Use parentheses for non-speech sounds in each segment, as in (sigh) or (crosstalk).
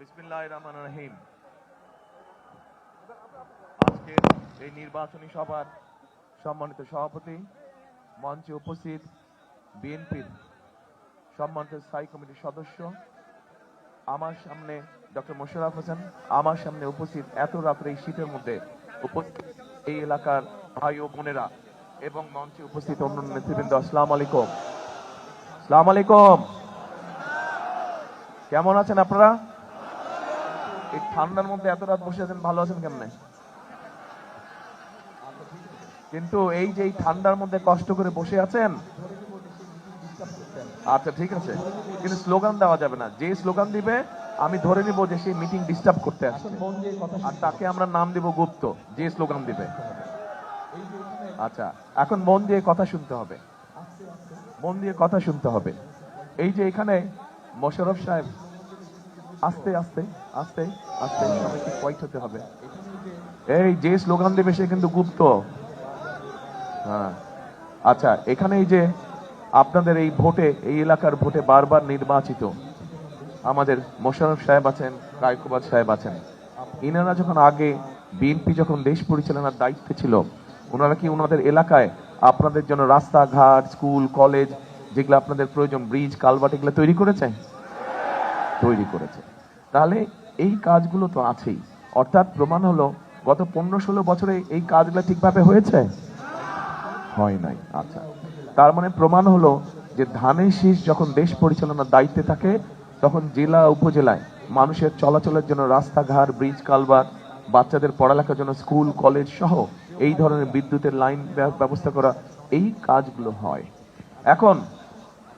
বিসমিল্লাহ রহমান রহিম। আজকে এই নির্বাচনী সভার সম্মানিত সভাপতি, মঞ্চে উপস্থিত বিএনপির সম্মানিত স্থায়ী কমিটির সদস্য, আমার সামনে ডক্টর মোশারফ হোসেন, আমার সামনে উপস্থিত এত রাত্রে এই শীতের মধ্যে উপস্থিত এই এলাকার ভাই ও বোনেরা এবং মঞ্চে উপস্থিত অন্য নেতৃবৃন্দ, আসসালাম আলাইকুম। আসসালাম আলাইকুম। কেমন আছেন আপনারা? এই ঠান্ডার মধ্যে এত রাত বসে আছেন, ভালো আছেন কেমনে? কিন্তু এই যে ঠান্ডার মধ্যে কষ্ট করে বসে আছেন আচ্ছা ঠিক আছে। কিন্তু স্লোগান দেওয়া যাবে না। যে স্লোগান দিবে, আমি ধরে নিব যে সেই মিটিং ডিস্টার্ব করতে আসছে। আর তাকে আমরা নাম দিব গুপ্ত, যে স্লোগান দিবে। আচ্ছা এখন মন দিয়ে কথা শুনতে হবে। মন দিয়ে কথা শুনতে হবে। এই যে এখানে মোশারফ সাহেব আস্তে আস্তে আস্তে আস্তে, সবাইকে পয়েন্ট হতে হবে। এই যে স্লোগান দেবে সে কিন্তু গুপ্ত। হ্যাঁ। আচ্ছা এখানে এই যে আপনাদের এই ভোটে, এই এলাকার ভোটে বারবার নির্বাচিত আমাদের মোশারফ সাহেব আছেন কায়কুবাদ সাহেব আছেন। ইনারা যখন আগে বিএনপি যখন দেশ পরিচালনার দায়িত্বে ছিল, ওনারা কি ওনাদের এলাকায় আপনাদের জন্য রাস্তাঘাট, স্কুল, কলেজ যেগুলো আপনাদের প্রয়োজন, ব্রিজ, কালভার্ট এগুলো তৈরি করেছে? তৈরি করেছে। তাহলে এই কাজগুলো তো আছেই। অর্থাৎ প্রমাণ হলো, গত পনেরো ষোলো বছরে এই কাজগুলো ঠিকভাবে হয়েছে? হয় নাই। আচ্ছা। তার মানে প্রমাণ হলো যে ধানের শীষ যখন দেশ পরিচালনার দায়িত্বে থাকে, তখন জেলা উপজেলায় মানুষের চলাচলের জন্য রাস্তাঘাট ব্রিজ কালবার বাচ্চাদের পড়ালেখার জন্য স্কুল কলেজ সহ এই ধরনের বিদ্যুতের লাইন ব্য- ব্যবস্থা করা, এই কাজগুলো হয়। এখন,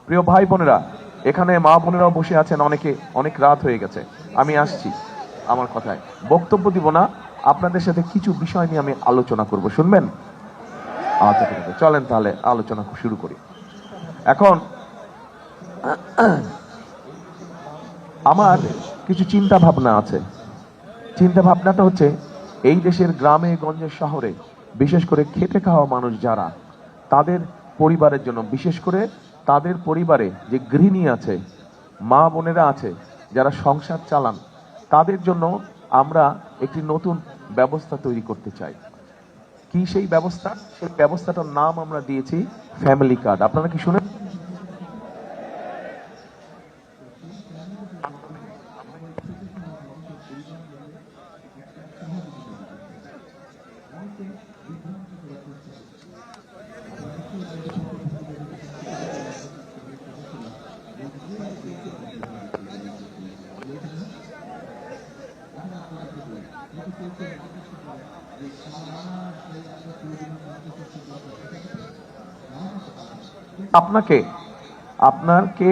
প্রিয় ভাই বোনেরা এখানে মা বোনেরাও বসে আছেন, অনেকে, অনেক রাত হয়ে গেছে। আমি আসছি আমার কথায়। বক্তব্য দিব না, আপনাদের সাথে কিছু বিষয় নিয়ে আমি আলোচনা করব, শুনবেন? আচ্ছা ঠিক আছে, চলেন তাহলে আলোচনা শুরু করি। এখন, আমার কিছু চিন্তা ভাবনা আছে। চিন্তা ভাবনাটা হচ্ছে, এই দেশের গ্রামে, গঞ্জে, শহরে, বিশেষ করে খেটে খাওয়া মানুষ যারা, তাদের পরিবারের জন্য, বিশেষ করে তাদের পরিবারে যে গৃহিণী আছে, মা বোনেরা আছে, যারা সংসার চালান, তাদের জন্য আমরা একটি নতুন ব্যবস্থা তৈরি করতে চাই। কি সেই ব্যবস্থা? সেই ব্যবস্থাটার নাম আমরা দিয়েছি ফ্যামিলি কার্ড আপনারা কি শুনে আপনাকে আপনাকে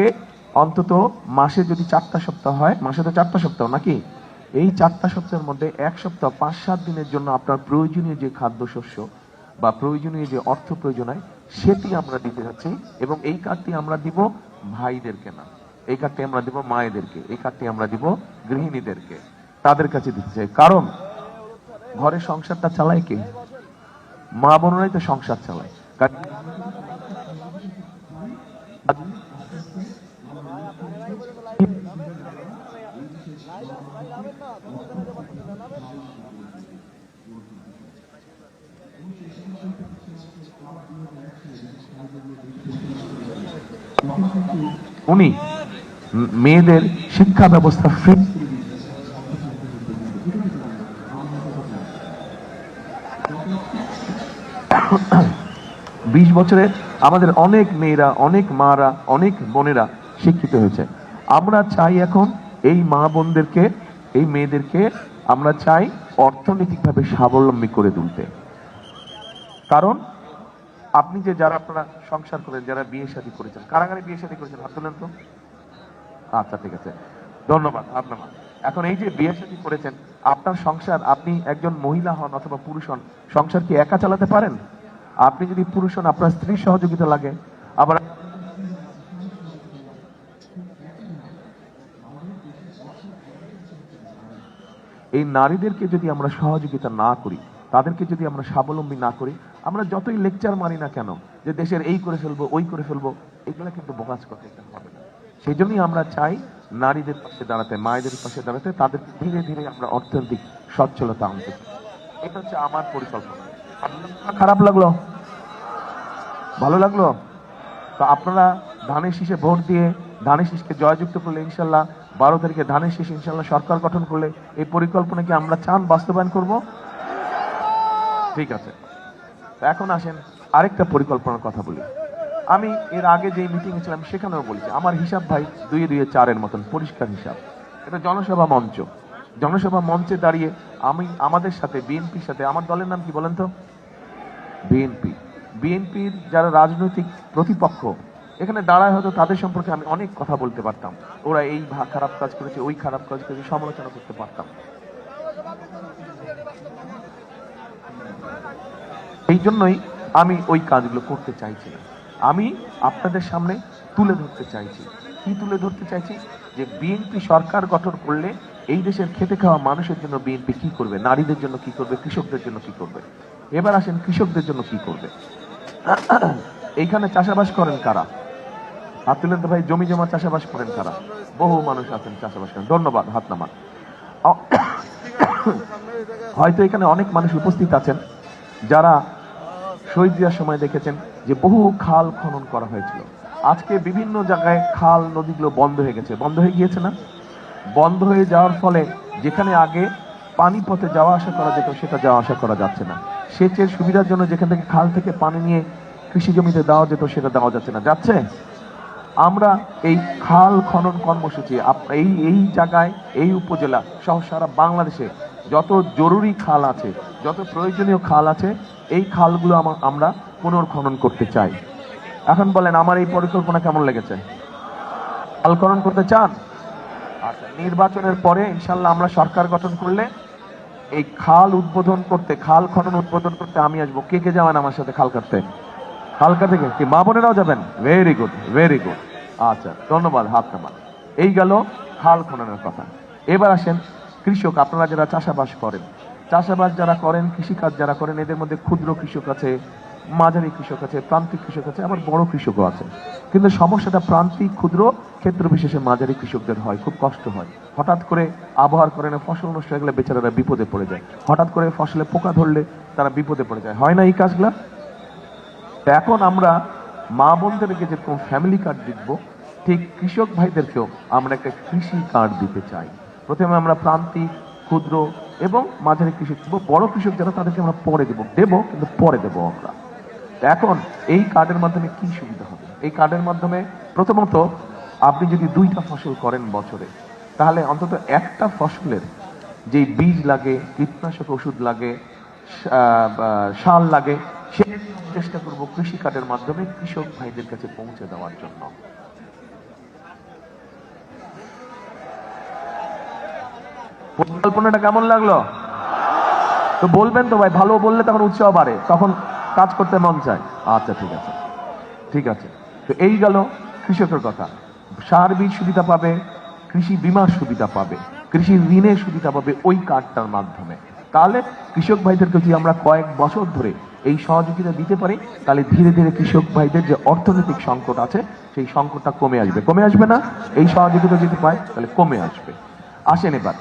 অন্তত মাসে যদি চারটা সপ্তাহ হয়, মাসে তো চারটা সপ্তাহ নাকি? এই চারটা সপ্তাহের মধ্যে এক সপ্তাহ পাঁচ সাত দিনের জন্য আপনার প্রয়োজনীয় যে খাদ্যশস্য বা প্রয়োজনীয় যে অর্থ প্রয়োজন হয় সেটি আমরা দিতে যাচ্ছি এবং এই কার্ডটি আমরা দিব ভাইদেরকে না এই কার্ডটি আমরা দিব মায়েদেরকে। এই কার্ডটি আমরা দিব গৃহিণীদেরকে। তাদের কাছে দিতে চাই। কারণ ঘরে সংসারটা চালায় কে? মা বোনরাই তো সংসার চালায়। কারণ উনি মেয়েদের শিক্ষা ব্যবস্থা ফ্রি। বিশ বছরে আমাদের অনেক মেয়েরা, অনেক মারা, অনেক বোনেরা শিক্ষিত হয়েছে। আমরা চাই এখন এই মা বোনদেরকে, এই মেয়েদেরকে আমরা চাই অর্থনৈতিকভাবে স্বাবলম্বী করে তুলতে। কারণ আপনি যে যারা আপনারা সংসার করেন, যারা বিয়ে শাদী করেছেন কারাগারে বিয়ে শাদী করেছেন, হাত তুলেন তো? আচ্ছা ঠিক আছে। ধন্যবাদ আপনার এখন এই যে বিয়ে শাদী করেছেন, আপনার সংসার, আপনি একজন মহিলা হন অথবা পুরুষ হন, সংসার কি একা চালাতে পারেন? আপনি যদি পুরুষ হন, আপনার স্ত্রীর সহযোগিতা লাগে। আবার এই নারীদেরকে যদি আমরা সহযোগিতা না করি তাদেরকে যদি আমরা স্বাবলম্বী না করি, আমরা যতই লেকচার মারি না কেন, যে দেশের এই করে ফেলব, ওই করে ফেলব, এগুলো কিন্তু বোকাজ কথা হবে না? সেই জন্যই আমরা চাই নারীদের পাশে দাঁড়াতে, মায়েদের পাশে দাঁড়াতে তাদের ধীরে ধীরে আমরা অর্থনৈতিক সচ্ছলতা আনতে। এটা হচ্ছে আমার পরিকল্পনা। খারাপ লাগল? ভালো লাগল? তো আপনারা ধানের শীষে ভোট দিয়ে ধানের শীষকে জয়যুক্ত করলে ইনশাল্লাহ, বারো তারিখে ধানের শীষ ইনশাল্লাহ সরকার গঠন করলে এই পরিকল্পনা কি আমরা চান বাস্তবায়ন করব। ঠিক আছে। এখন আসেন, আরেকটা পরিকল্পনার কথা বলি। আমি এর আগে যে মিটিং ছিলাম, সেখানেও বলেছি, আমার হিসাব ভাই দুই দুই চারের মতন, পরিষ্কার হিসাব। এটা জনসভা মঞ্চ। জনসভা মঞ্চে দাঁড়িয়ে আমি, আমাদের সাথে, বিএনপির সাথে, আমার দলের নাম কি বলেন তো? বিএনপি। বিএনপির যারা রাজনৈতিক প্রতিপক্ষ, এখানে দাঁড়ায় হয়তো তাদের সম্পর্কে আমি অনেক কথা বলতে পারতাম। ওরা এই খারাপ কাজ করেছে, ওই খারাপ কাজ করেছে, সমালোচনা করতে পারতাম। এই জন্যই আমি ওই কাজগুলো করতে চাইছি আমি আপনাদের সামনে তুলে ধরতে চাইছি। কি তুলে ধরতে চাইছি? যে বিএনপি সরকার গঠন করলে এই দেশের খেতে খাওয়া মানুষের জন্য বিএনপি কি করবে? নারীদের জন্য কি করবে? কৃষকদের জন্য কি করবে? এবার আসেন কৃষকদের জন্য কি করবে? এইখানে চাষাবাস করেন কারা? হাত তুলেন তো ভাই, জমি জমা চাষাবাস করেন কারা? বহু মানুষ আছেন চাষাবাস করেন। ধন্যবাদ, হাত নামান। (coughs) হয়তো এখানে অনেক মানুষ উপস্থিত আছেন যারা শহীদ দিয়ার সময় দেখেছেন যে বহু খাল খনন করা হয়েছিল। আজকে বিভিন্ন জায়গায় খাল নদীগুলো বন্ধ হয়ে গেছে। বন্ধ হয়ে গিয়েছে না? বন্ধ হয়ে যাওয়ার ফলে যেখানে আগে পানি পথে যাওয়া আসা করা যেত, সেটা যাওয়া আসা করা যাচ্ছে না। সেচের সুবিধার জন্য যেখান থেকে খাল থেকে পানি নিয়ে কৃষি জমিতে দেওয়া যেত, সেটা দেওয়া যাচ্ছে না। যাচ্ছে? আমরা এই খাল খনন কর্মসূচি এই এই জায়গায়, এই উপজেলা সহ সারা বাংলাদেশে যত জরুরি খাল আছে, যত প্রয়োজনীয় খাল আছে এই খালগুলো আমা- আমরা পুনর্খনন করতে চাই। এখন বলেন, আমার এই পরিকল্পনা কেমন লেগেছে? খাল খনন করতে চান? আচ্ছা নির্বাচনের পরে ইনশাল্লাহ আমরা সরকার গঠন করলে এই খাল উদ্বোধন করতে, খাল খনন উদ্বোধন করতে আমি আসব। কে কে যাবেন আমার সাথে খাল কাটতে? হালকা থেকে কি? মা বোনেরাও যাবেন? ভেরি গুড ভেরি গুড আচ্ছা ধন্যবাদ, হাত নামান। এই গেল খাল খননের কথা। এবার আসেন কৃষক, আপনারা যারা চাষাবাস করেন চাষাবাস যারা করেন, কৃষিকাজ যারা করেন, এদের মধ্যে ক্ষুদ্র কৃষক আছে, মাঝারি কৃষক আছে, প্রান্তিক কৃষক আছে, আবার বড় কৃষকও আছে। কিন্তু সমস্যাটা প্রান্তিক, ক্ষুদ্র ক্ষেত্র বিশেষে মাঝারি কৃষকদের হয়, খুব কষ্ট হয়। হঠাৎ করে আবহাওয়ার কারণে ফসল নষ্ট হয়ে গেলে বেচারারা বিপদে পড়ে যায়। হঠাৎ করে ফসলে পোকা ধরলে তারা বিপদে পড়ে যায়। হয় না এই কাজগুলা? এখন আমরা মা বোনদেরকে যেরকম ফ্যামিলি কার্ড দিব ঠিক কৃষক ভাইদেরকেও আমরা একটা কৃষি কার্ড দিতে চাই। প্রথমে আমরা প্রান্তিক, ক্ষুদ্র এবং মাঝারি কৃষক দিব, বড় কৃষক যারা, তাদেরকে আমরা পরে দেবো। দেব, কিন্তু পরে দেবো আমরা। এখন এই কার্ডের মাধ্যমে কি সুবিধা হবে? এই কার্ডের মাধ্যমে প্রথমত আপনি যদি দুইটা ফসল করেন বছরে, তাহলে অন্তত একটা ফসলের যে বীজ লাগে, কীটনাশক ওষুধ লাগে সার লাগে, সে চেষ্টা করব কৃষি কার্ডের মাধ্যমে কৃষক ভাইদের কাছে পৌঁছে দেওয়ার জন্য। পরিকল্পনাটা কেমন লাগল? তো বলবেন তো ভাই, ভালো বললে তখন উৎসাহ বাড়ে, তখন কাজ করতে মন চায়। আচ্ছা ঠিক আছে। ঠিক আছে। তো এই গেল কৃষকের কথা। সার বীজ সুবিধা পাবে, কৃষি বিমার সুবিধা পাবে, কৃষি ঋণের সুবিধা পাবে ওই কার্ডটার মাধ্যমে। তাহলে কৃষক ভাইদেরকে যদি আমরা কয়েক বছর ধরে এই সহযোগিতা দিতে পারি, তাহলে ধীরে ধীরে কৃষক ভাইদের যে অর্থনৈতিক সংকট আছে, সেই সংকটটা কমে আসবে। কমে আসবে না? এই সহযোগিতা যদি পায়, তাহলে কমে আসবে। আসেন এবার।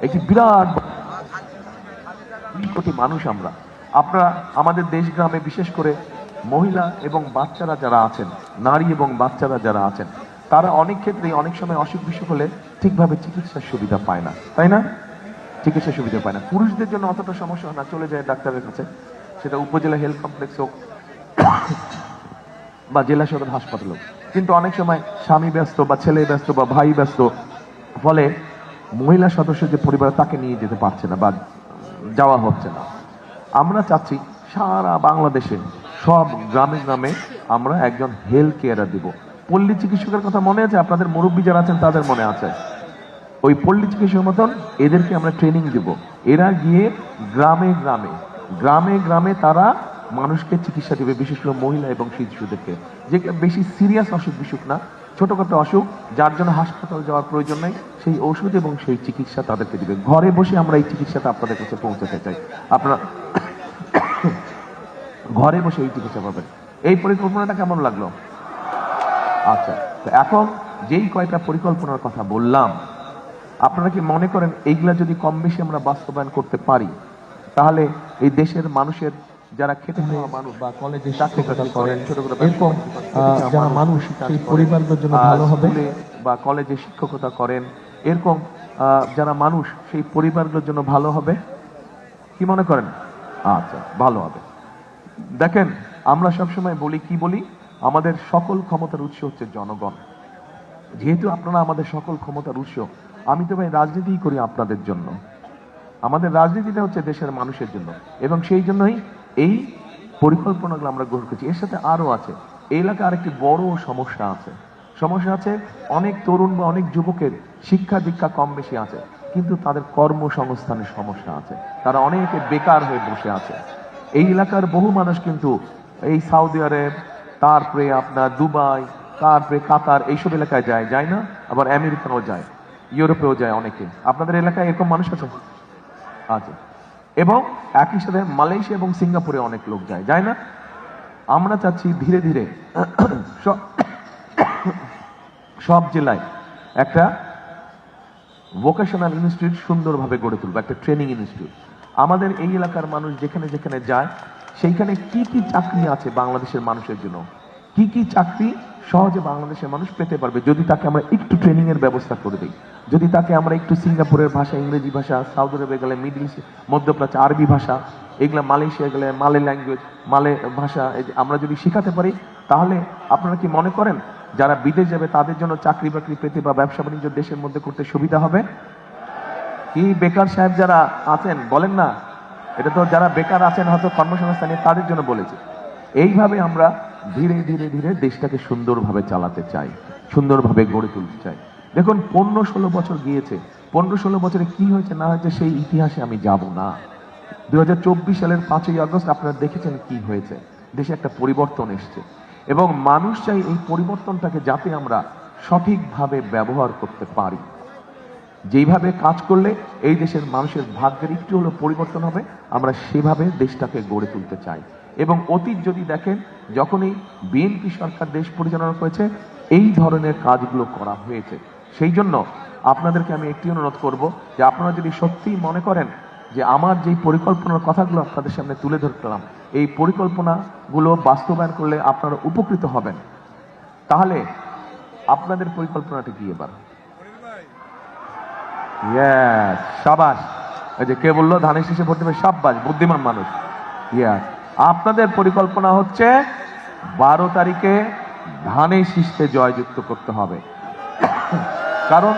একটি বিরাট কোটি মানুষ আমরা। আপনারা আমাদের দেশ গ্রামে বিশেষ করে মহিলা এবং বাচ্চারা যারা আছেন, নারী এবং বাচ্চারা যারা আছেন, তারা অনেক ক্ষেত্রেই অনেক সময় অসুখ বিসুখ হলে ঠিকভাবে চিকিৎসার সুবিধা পায় না। তাই না? চিকিৎসার সুবিধা পায় না। পুরুষদের জন্য অতটা সমস্যা হয় না, চলে যায় ডাক্তারের কাছে। সেটা উপজেলা হেলথ কমপ্লেক্স হোক (coughs) বা জেলা সদর হাসপাতাল হোক। কিন্তু অনেক সময় স্বামী ব্যস্ত বা ছেলে ব্যস্ত বা ভাই ব্যস্ত, ফলে মহিলা সদস্য যে পরিবার, তাকে নিয়ে যেতে পারছে না বা যাওয়া হচ্ছে না। আমরা চাচ্ছি সারা বাংলাদেশে, সব গ্রামে গ্রামে আমরা একজন হেলথ কেয়ারার দিব। পল্লী চিকিৎসকের কথা মনে আছে? আপনাদের মুরব্বী যারা আছেন, তাদের মনে আছে। ওই পল্লী চিকিৎসক মতন এদেরকে আমরা ট্রেনিং দিব। এরা গিয়ে গ্রামে গ্রামে গ্রামে গ্রামে তারা মানুষকে চিকিৎসা দিবে, বিশেষ করে মহিলা এবং শিশুদেরকে। যে বেশি সিরিয়াস অসুখ বিসুখ না ছোটখাটো অসুখ, যার জন্য হাসপাতাল যাওয়ার প্রয়োজন নেই, সেই ওষুধ এবং সেই চিকিৎসা তাদেরকে দিবে ঘরে বসে আমরা এই চিকিৎসাটা আপনাদের কাছে পৌঁছাতে চাই। আপনারা ঘরে বসে এই চিকিৎসা পাবেন। এই পরিকল্পনাটা কেমন লাগল? আচ্ছা তো এখন যেই কয়টা পরিকল্পনার কথা বললাম, আপনারা কি মনে করেন এইগুলা যদি কম বেশি আমরা বাস্তবায়ন করতে পারি, তাহলে এই দেশের মানুষের যারা খেতে খাওয়া মানুষ। বা কলেজে চাকরি বাকরি করেন এরকম যারা মানুষ সেই পরিবারদের জন্য ভালো হবে। বা কলেজে শিক্ষকতা করেন। এরকম যারা মানুষ সেই পরিবারগুলোর জন্য ভালো হবে। কি মনে করেন? আচ্ছা ভালো হবে। দেখেন আমরা সবসময় বলি কি বলি? আমাদের সকল ক্ষমতার উৎস হচ্ছে জনগণ। যেহেতু আপনারা আমাদের সকল ক্ষমতার উৎস আমি তো ভাই রাজনীতিই করি আপনাদের জন্য। আমাদের রাজনীতিটা হচ্ছে দেশের মানুষের জন্য। এবং সেই জন্যই এই পরিকল্পনাগুলো আমরা গ্রহণ করছি। এর সাথে আরও আছে। এই এলাকায় আরেকটি বড় সমস্যা আছে। সমস্যা আছে, অনেক তরুণ বা অনেক যুবকের শিক্ষা দীক্ষা কম বেশি আছে, কিন্তু তাদের কর্মসংস্থানের সমস্যা আছে। তারা অনেকে বেকার হয়ে বসে আছে। এই এলাকার বহু মানুষ কিন্তু এই সৌদি আরব, তারপরে আপনার দুবাই, তারপরে কাতার এইসব এলাকায় যায় যায় না, আবার আমেরিকাও যায়, ইউরোপেও যায় অনেকে। আপনাদের এলাকায় এরকম মানুষ আছে? আছে। এবং একই সাথে মালয়েশিয়া এবং সিঙ্গাপুরে অনেক লোক যায় যায় না? আমরা চাচ্ছি ধীরে ধীরে (coughs) (coughs) সব জেলায় একটা ভোকেশনাল ইনস্টিটিউট সুন্দরভাবে গড়ে তুলবো, একটা ট্রেনিং ইনস্টিটিউট আমাদের এই এলাকার মানুষ যেখানে যেখানে যায়, সেইখানে কি কি চাকরি আছে বাংলাদেশের মানুষের জন্য? কি কি চাকরি সহজে বাংলাদেশের মানুষ পেতে পারবে যদি তাকে আমরা একটু ট্রেনিং এর ব্যবস্থা করে দিই। যদি তাকে আমরা একটু সিঙ্গাপুরের ভাষা, ইংরেজি ভাষা সাউথ আরবে গেলে মিডল ইস্ট মধ্যপ্রাচ্য আরবি ভাষা, এগুলো মালয়েশিয়া গেলে মালে ল্যাঙ্গুয়েজ মালে ভাষা আমরা যদি শেখাতে পারি, তাহলে আপনারা কি মনে করেন যারা বিদেশ যাবে তাদের জন্য চাকরি বাকরি পেতে বা ব্যবসা বাণিজ্য দেশের মধ্যে করতে সুবিধা হবে? কি বেকার সাহেব যারা আছেন, বলেন না, এটা তো যারা বেকার আছেন হয়তো কর্মসংস্থানে তাদের জন্য বলেছে। এইভাবে আমরা ধীরে ধীরে ধীরে দেশটাকে সুন্দরভাবে চালাতে চাই, সুন্দরভাবে গড়ে তুলতে চাই। দেখুন, পনেরো ষোলো বছর গিয়েছে। পনেরো ষোলো বছরে কি হয়েছে, না হয়েছে, সেই ইতিহাসে আমি যাব না। দু হাজার চব্বিশ সালের পাঁচই আগস্ট আপনারা দেখেছেন কি হয়েছে। দেশে একটা পরিবর্তন এসছে। এবং মানুষ চাই এই পরিবর্তনটাকে যাতে আমরা সঠিকভাবে ব্যবহার করতে পারি। যেইভাবে কাজ করলে এই দেশের মানুষের ভাগ্যের একটু হলো পরিবর্তন হবে, আমরা সেভাবে দেশটাকে গড়ে তুলতে চাই। এবং অতীত যদি দেখেন, যখনই বিএনপি সরকার দেশ পরিচালনা করেছে, এই ধরনের কাজগুলো করা হয়েছে। সেই জন্য আপনাদেরকে আমি একটি অনুরোধ করব যে আপনারা যদি সত্যিই মনে করেন যে আমার যেই পরিকল্পনার কথাগুলো আপনাদের সামনে তুলে ধরলাম, এই পরিকল্পনাগুলো বাস্তবায়ন করলে আপনারা উপকৃত হবেন। তাহলে আপনাদের পরিকল্পনাটা কি এবার? সাবাস। এই যে কে বলল, ধানের শীষে ভোট দেবে সাব্বাস, বুদ্ধিমান মানুষ। ইয়াস আপনাদের পরিকল্পনা হচ্ছে বারো তারিখে ধানের শীষকে জয়যুক্ত করতে হবে। কারণ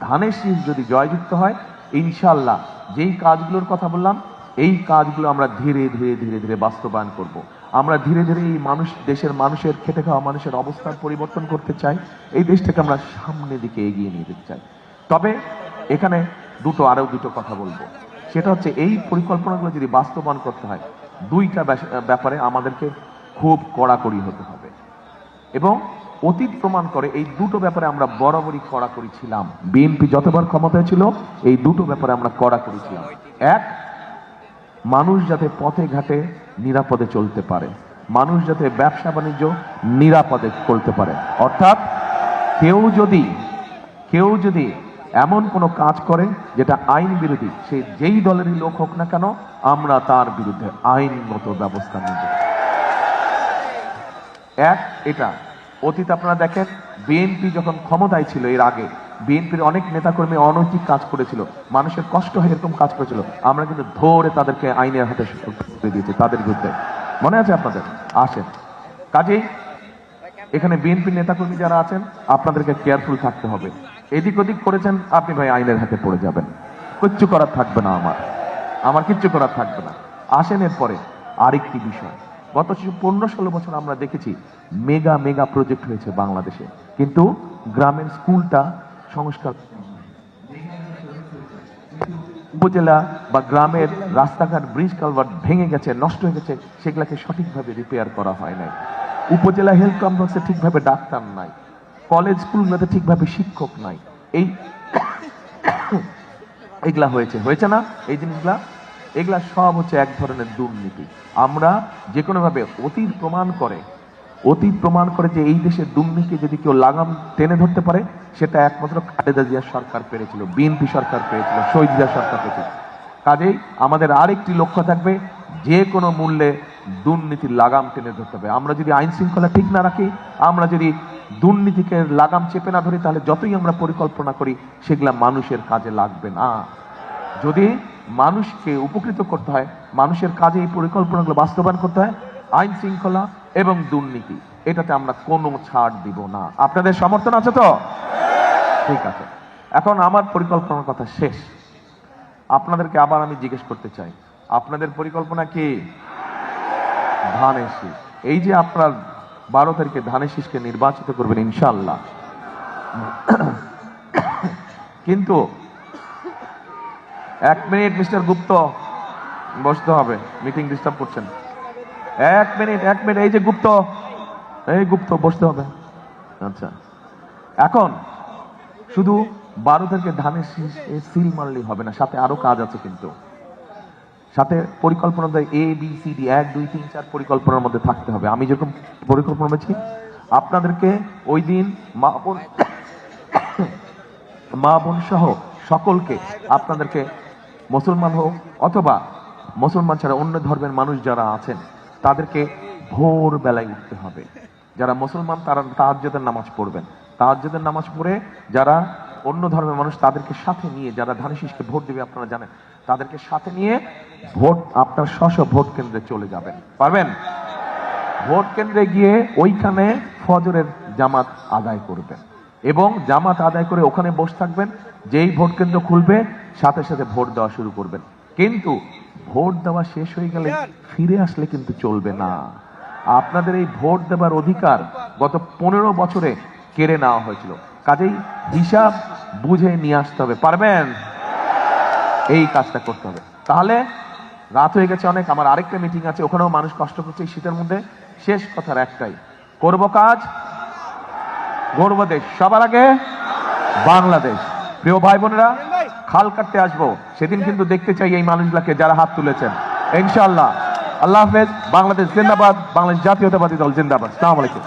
ধানের শীষ যদি জয়যুক্ত হয় ইনশাল্লাহ যেই কাজগুলোর কথা বললাম, এই কাজগুলো আমরা ধীরে ধীরে ধীরে ধীরে বাস্তবায়ন করব। আমরা ধীরে ধীরে এই মানুষ, দেশের মানুষের, খেটে খাওয়া মানুষের অবস্থার পরিবর্তন করতে চাই। এই দেশটাকে আমরা সামনের দিকে এগিয়ে নিয়ে যেতে চাই। তবে এখানে দুটো, আরও দুটো কথা বলব। সেটা হচ্ছে এই পরিকল্পনাগুলো যদি বাস্তবায়ন করতে হয় দুইটা ব্যাপারে আমাদেরকে খুব কড়াকড়ি হতে হবে। এবং অতীত প্রমাণ করে এই দুটো ব্যাপারে আমরা বরাবরই কড়াকড়ি ছিলাম। বিএনপি যতবার ক্ষমতায় ছিল, এই দুটো ব্যাপারে আমরা কড়াকড়ি ছিলাম। এক, মানুষ যাতে পথে ঘাটে নিরাপদে চলতে পারে। মানুষ যাতে ব্যবসা বাণিজ্য নিরাপদে চলতে পারে। অর্থাৎ কেউ যদি কেউ যদি এমন কোনো কাজ করে যেটা আইন বিরোধী, সে যেই দলেরই লোক হোক না কেন, আমরা তার বিরুদ্ধে আইনগত ব্যবস্থা নেব। এক, এটা, অতীত আপনারা দেখেন বিএনপি যখন ক্ষমতায় ছিল এর আগে বিএনপির অনেক নেতাকর্মী অনৈতিক কাজ করেছিল, মানুষের কষ্ট হয় এরকম কাজ করেছিল, আমরা কিন্তু ধরে তাদেরকে আইনের হাতে করে দিয়েছি তাদের বিরুদ্ধে। মনে আছে আপনাদের? আসেন। কাজেই এখানে বিএনপি নেতাকর্মী যারা আছেন, আপনাদেরকে কেয়ারফুল থাকতে হবে। এদিক ওদিক করেছেন আপনি ভাই আইনের হাতে পড়ে যাবেন। কিচ্ছু করার থাকবে না আমার। আমার কিচ্ছু করার থাকবে না। আসেন এরপরে আরেকটি বিষয়। গত পনেরো ষোলো বছর আমরা দেখেছি, মেগা মেগা প্রজেক্ট হয়েছে বাংলাদেশে। কিন্তু গ্রামের স্কুলটা সংস্কার উপজেলা বা গ্রামের রাস্তাঘাট, ব্রিজ কালভার্ট ভেঙে গেছে, নষ্ট হয়ে গেছে, সেগুলাকে সঠিকভাবে রিপেয়ার করা হয় নাই। উপজেলা হেলথ কমপ্লেক্সে ঠিকভাবে ডাক্তার নাই। কলেজ স্কুলগুলোতে ঠিকভাবে শিক্ষক নাই। এই এগুলা হয়েছে। হয়েছে না? এই জিনিসগুলা? এগুলা সব হচ্ছে এক ধরনের দুর্নীতি। আমরা যে কোনো ভাবে অতীত প্রমাণ করে, অতীত প্রমাণ করে যে এই দেশের দুর্নীতি যদি কেউ লাগাম টেনে ধরতে পারে, সেটা একমাত্র খালেদা জিয়া সরকার পেরেছিল, বিএনপি সরকার পেরেছিল, শহীদ জিয়া সরকার পেরেছিল। কাজেই আমাদের আরেকটি লক্ষ্য থাকবে যে কোনো মূল্যে দুর্নীতির লাগাম টেনে ধরতে হবে। আমরা যদি আইন শৃঙ্খলা ঠিক না রাখি, আমরা যদি দুর্নীতিকে লাগাম চেপে না ধরি, তাহলে যতই আমরা পরিকল্পনা করি, সেগুলা মানুষের কাজে লাগবে না। যদি মানুষকে উপকৃত করতে হয়, মানুষের কাজে এই পরিকল্পনাগুলো বাস্তবায়ন করতে হয়, আইন শৃঙ্খলা এবং দুর্নীতি, এটাতে আমরা কোনো ছাড় দিব না। আপনাদের সমর্থন আছে তো? ঠিক আছে। এখন আমার পরিকল্পনার কথা শেষ। আপনাদেরকে আবার আমি জিজ্ঞেস করতে চাই। আপনাদের পরিকল্পনা কি? ধানের শীষ। এই যে আপনার বারো তারিখে ধানের শীষকে নির্বাচিত করবেন ইনশাল্লাহ কিন্তু এক মিনিট মিস্টার গুপ্ত, বসতে হবে, মিটিং ডিস্টার্ব করছেন। এক মিনিট এক মিনিট, এই যে গুপ্ত, এই গুপ্ত, বসতে হবে। আচ্ছা এখন শুধু বারো তারিখে ধানের শীষ সিল মারলেই হবে না, সাথে আরও কাজ আছে কিন্তু। সাথে পরিকল্পনা দেয় এ বি সি ডি এক, দুই, তিন, চার পরিকল্পনার মধ্যে থাকতে হবে। আমি যেরকম পরিকল্পনা বলছি আপনাদেরকে ওই দিন মা বোন মা বোন সহ সকলকে আপনাদেরকে মুসলমান হোক অথবা মুসলমান ছাড়া অন্য ধর্মের মানুষ যারা আছেন, তাদেরকে ভোর বেলায় উঠতে হবে। যারা মুসলমান, তারা তাহাজ্জুদের নামাজ পড়বেন। তাহাজ্জুদের নামাজ পড়ে যারা অন্য ধর্মের মানুষ, তাদেরকে সাথে নিয়ে যারা ধানেশিসকে ভোট দেবে, আপনারা জানেন তাদেরকে সাথে নিয়ে ভোট, আপনার স্ব ভোট কেন্দ্রে চলে যাবেন। পারবেন? ভোট কেন্দ্রে গিয়ে ওইখানে ফজরের জামাত আদায় করবেন। এবং জামাত আদায় করে ওখানে বসে থাকবেন, যেই ভোট কেন্দ্র খুলবে, সাথে সাথে ভোট দেওয়া শুরু করবেন। কিন্তু ভোট দেওয়া শেষ হয়ে গেলে ফিরে আসলে কিন্তু চলবে না। আপনাদের এই ভোট দেবার অধিকার গত পনেরো বছরে কেড়ে নেওয়া হয়েছিল। কাজেই হিসাব বুঝে নিয়ে আসতে হবে। পারবেন? এই কাজটা করতে হবে। তাহলে রাত হয়ে গেছে অনেক, আমার আরেকটা মিটিং আছে, ওখানেও মানুষ কষ্ট করছে এই শীতের মধ্যে। শেষ কথার একটাই, করব কাজ গর্ব দেশ। সবার আগে বাংলাদেশ। প্রিয় ভাই বোনেরা, খাল কাটতে আসব। সেদিন কিন্তু দেখতে চাই এই মানুষগুলাকে যারা হাত তুলেছেন। ইনশাআল্লাহ। আল্লাহ হাফেজ, বাংলাদেশ জিন্দাবাদ, বাংলাদেশ জাতীয়তাবাদী দল জিন্দাবাদ। সালাম আলাইকুম।